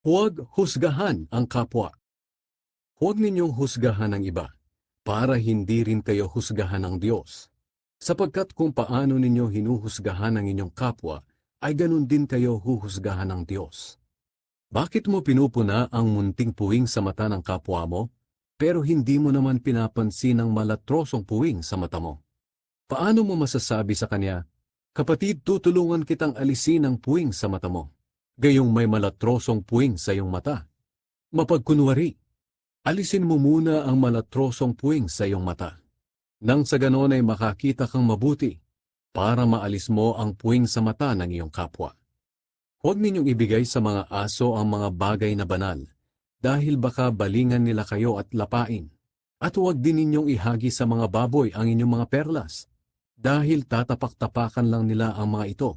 Huwag husgahan ang kapwa. Huwag ninyong husgahan ang iba, para hindi rin kayo husgahan ng Diyos. Sapagkat kung paano ninyo hinuhusgahan ang inyong kapwa, ay ganun din kayo huhusgahan ng Diyos. Bakit mo pinupuna ang munting puwing sa mata ng kapwa mo, pero hindi mo naman pinapansin ang malatrosong puwing sa mata mo? Paano mo masasabi sa kanya, Kapatid, tutulungan kitang alisin ang puwing sa mata mo, gayong may malatrosong puwing sa iyong mata? Mapagkunwari, alisin mo muna ang malatrosong puwing sa iyong mata. Nang sa ganon ay makakita kang mabuti, para maalis mo ang puwing sa mata ng iyong kapwa. Huwag ninyong ibigay sa mga aso ang mga bagay na banal, dahil baka balingan nila kayo at lapain. At huwag din ninyong ihagi sa mga baboy ang inyong mga perlas, dahil tatapak-tapakan lang nila ang mga ito.